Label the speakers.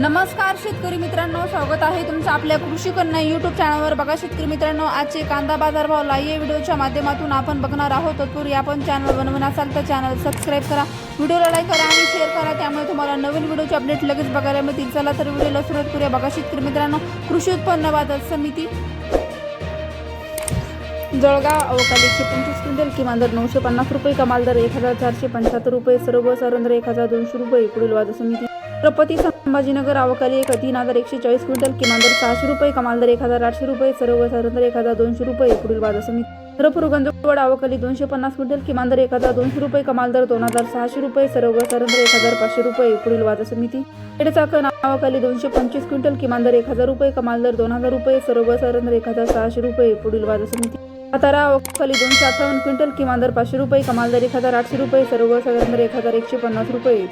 Speaker 1: नमस्कार शेतकरी मित्रांनो. स्वागत आहे तुमचं आपल्या कृषी कन्या युट्यूब चॅनलवर बघा शेतकरी मित्रांनो आजचे कांदा बाजार भाव लाईव्ह व्हिडिओच्या माध्यमातून आपण बघणार आहोत. तत्पूर्वी आपण चॅनल बनवून असाल तर चॅनल सबस्क्राईब करा. व्हिडिओला लाईक करा आणि शेअर करा. त्यामुळे तुम्हाला नवीन व्हिडिओचे अपडेट लगेच बघायला मिळतील. चला तर व्हिडिओला सुरुवात करूया. बघा शेतकरी मित्रांनो कृषी उत्पन्न बाजार समिती जळगाव अवकाली एकशे पंचवीस क्विंटल किमान दर नऊशे पन्नास रुपये कमाल दर एक हजार चारशे पंच्याहत्तर रुपये सर्व सरंदर एक हजार दोनशे रुपये. पुढील वाद समिती प्रपती संभाजीनगर अवकाली एक तीन हजार एकशे चाळीस क्विंटल किमान दर सहाशे रुपये कमाल दर एक हजार आठशे रुपये सर्वसाधारण दर एक हजार दोनशे रुपये पुढील बाजार समिती. चंद्रपूर गंजवड अवकाली दोनशे पन्नास क्विंटल किमान दर एक हजार दोनशे रुपये कमाल दर दोन हजार सहाशे रुपये सर्वसाधारण दर एक हजार पाचशे रुपये पुढील बाजार समिती. खेडचाकण नावाखाली दोनशे पंचवीस क्विंटल किमान दर एक हजार रुपये कमाल दर दोन हजार रुपये सर्वसाधारण दर एक हजार सहाशे रुपये पुढील बाजार समिती. सातारा खाली दोनशे अठ्ठावन्न क्विंटल किमान दर पाचशे रुपये कमाल दर एक हजार आठशे रुपये सर्वसाधारण दर एक हजार एकशे पन्नास रुपये.